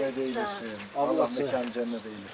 rahmet eylesin. Allah Ablası. mekan cennet eylesin.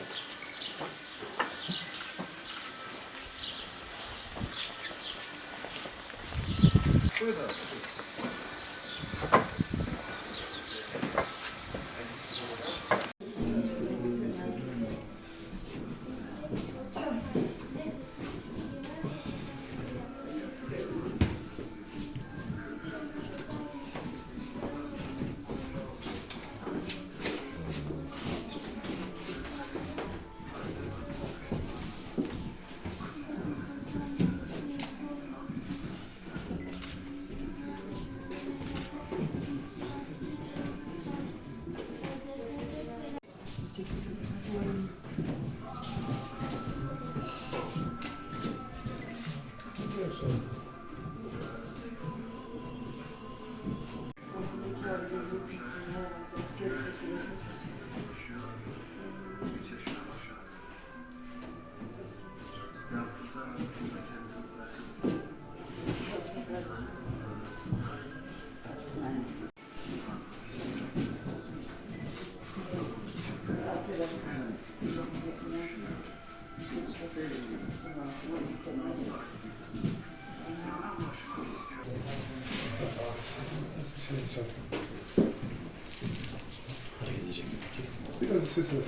Biraz sesini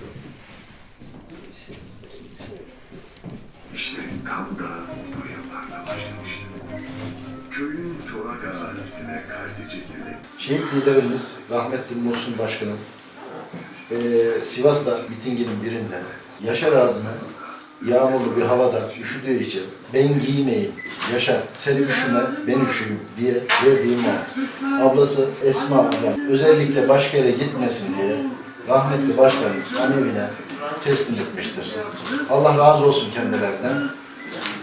İşte tam da bu yıllarda başlamıştı. Köyün çorak arazisine karşı çekildi. Şehit liderimiz rahmetli Muhsin Başkanım eee Sivas'ta mitinginin birinde Yaşar abime yağmurlu bir havada üşüdüğü için ben giymeyeyim Yaşar sen üşüme ben üşüyüm diye verdiğim mont. Ablası Esma abla özellikle başka yere gitmesin diye rahmetli başkanın anevine teslim etmiştir. Allah razı olsun kendilerinden.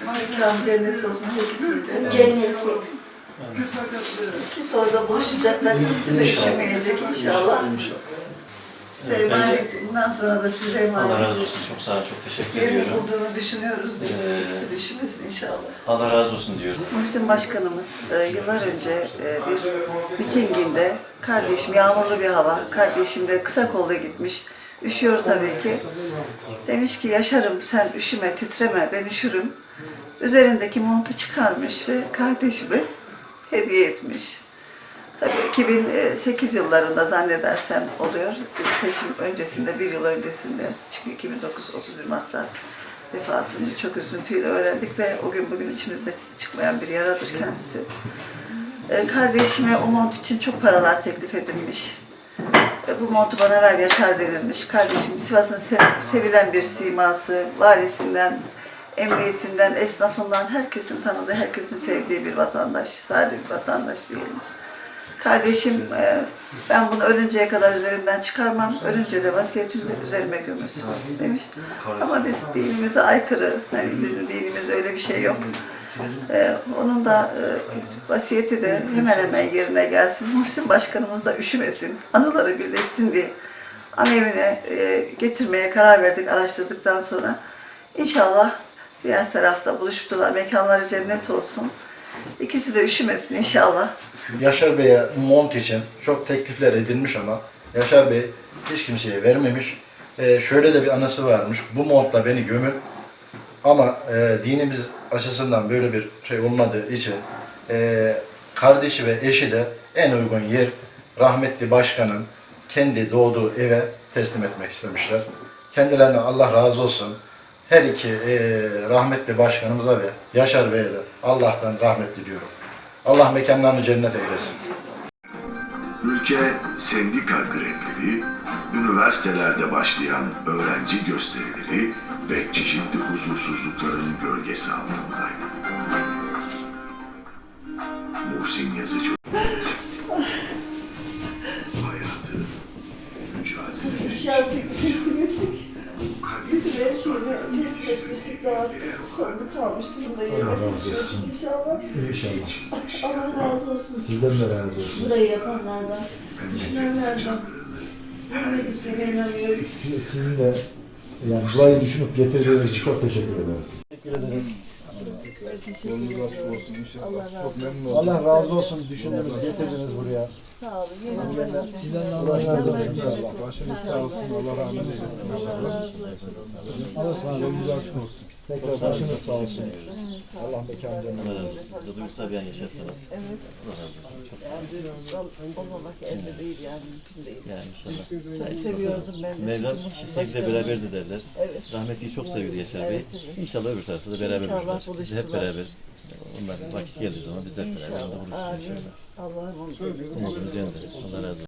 Mekan cennet olsun hepsinde. Cennetlik. İkisi orada buluşacaklar. İkisi de üşümeyecek inşallah. İnşallah. Size emanet. Bundan sonra da size emanet. Allah razı olsun. Çok sağ ol. Çok teşekkür Yerini ediyorum. bulduğunu düşünüyoruz biz. Ee, İkisi de üşümesin inşallah. Allah razı olsun diyorum. Muhsin Başkanımız e, yıllar önce e, bir mitinginde kardeşim yağmurlu bir hava, kardeşim de kısa kollu gitmiş. Üşüyor tabii ki. Demiş ki Yaşarım sen üşüme, titreme, ben üşürüm. Üzerindeki montu çıkarmış ve kardeşime hediye etmiş. Tabii 2008 yıllarında zannedersem oluyor. Seçim öncesinde, bir yıl öncesinde. Çünkü 2009 31 Mart'ta vefatını çok üzüntüyle öğrendik ve o gün bugün içimizde çıkmayan bir yaradır kendisi. Ee, Kardeşime o mont için çok paralar teklif edilmiş. Bu montu bana ver Yaşar denilmiş. Kardeşim Sivas'ın se- sevilen bir siması, valisinden, emniyetinden, esnafından herkesin tanıdığı, herkesin sevdiği bir vatandaş, sade bir vatandaş diyelim. Kardeşim e, ben bunu ölünceye kadar üzerimden çıkarmam, ölünce de vasiyetini de üzerime gömülsün demiş. Ama biz dinimize aykırı, hani bizim dinimizde öyle bir şey yok. E, onun da e, vasiyeti de hemen hemen yerine gelsin. Muhsin Başkanımız da üşümesin, anıları birleşsin diye ana evine e, getirmeye karar verdik araştırdıktan sonra. İnşallah diğer tarafta buluştular, mekanları cennet olsun. İkisi de üşümesin inşallah. Yaşar Bey'e mont için çok teklifler edilmiş ama Yaşar Bey hiç kimseye vermemiş. Ee, şöyle de bir anısı varmış. Bu montla beni gömün ama e, dinimiz açısından böyle bir şey olmadığı için e, kardeşi ve eşi de en uygun yer rahmetli başkanın kendi doğduğu eve teslim etmek istemişler. Kendilerine Allah razı olsun. Her iki e, rahmetli başkanımıza ve Yaşar Bey'e de Allah'tan rahmet diliyorum. Allah mekanlarını cennet eylesin. Ülke sendika grevleri, üniversitelerde başlayan öğrenci gösterileri ve çeşitli huzursuzlukların gölgesi altındaydı. Muhsin Yazıcı hayatı, mücadele, Şahsi teslim ettik. her şeyini teslim etmiştik. Daha sonunda kalmıştı. Bunu da yerine taşıyoruz inşallah. İnşallah. Allah razı olsun. Sizden de razı olsun. Burayı yapanlardan, düşünenlerden. Yerine gittiğine inanıyoruz. Siz- Sizin de yani burayı düşünüp getirdiğiniz için çok teşekkür ederiz. Yolunuz açık olsun inşallah. Çok memnun oldum. Allah razı olsun düşündünüz, getirdiniz buraya. Sağ olun. Sizden Allah razı olsun. İnşallah. Başınız sağ olsun. Allah rahmet eylesin. Allah razı olsun. Yolunuz açık olsun. Tekrar başınız sağ olsun. Allah mekanı cennet olsun. Bize duygusal bir an yaşattınız. Evet. Allah razı olsun. Çok sağ olun. Yani olmamak elde değil yani mümkün değil. Yani inşallah. Çok seviyordum ben de. Mevlam sevgiyle beraberdi derler. Evet. Rahmetliyi çok seviyordu Yaşar Bey. İnşallah öbür tarafta da beraber İnşallah. Biz hep buluştular. beraber. Onlar vakit geldiği zaman biz de hep beraber İnşallah. buluşuruz Amin. inşallah. Allah'ım onu Umudumuz yanında. Allah razı olsun.